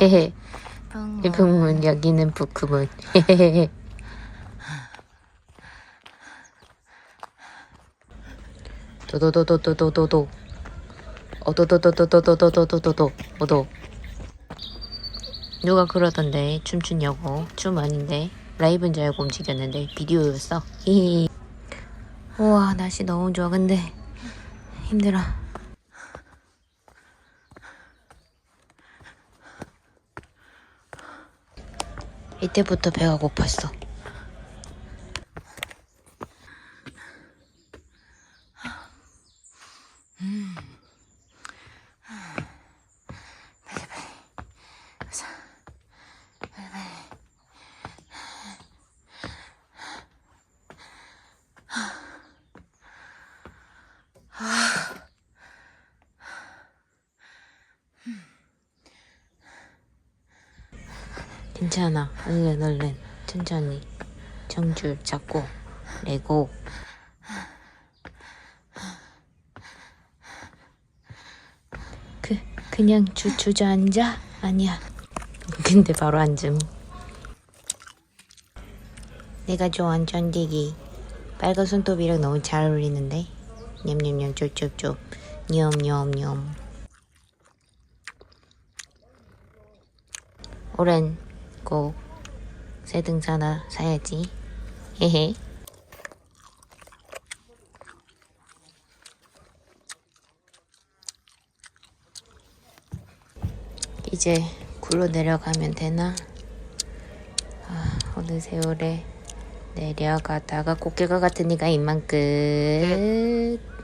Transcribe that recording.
헤헤. 일품은 여기는 부크문. 헤헤헤. 도도도도도도도도. 어도도도도도도도도도도. 어도. 누가 그러던데 춤추냐고 춤 아닌데 라이브인 줄 알고 움직였는데 비디오였어. 히히. 우와 날씨 너무 좋아 근데 힘들어. 이때부터 배가 고팠어. 괜찮아. 얼른 얼른 천천히 정줄 잡고 레고 그 그냥 주 주저앉아 아니야. 근데 바로 앉음. 내가 좋아하는 전디기 빨간 손톱이랑 너무 잘 어울리는데 냠냠냠 쫄쫄쫄 냠냠냠 오랜 꼭 새등사 하나 사야지. 헤헤. 이제 굴로 내려가면 되나? 아, 어느 세월에 내려가다가 꽃게가 같으니까 이만 끝.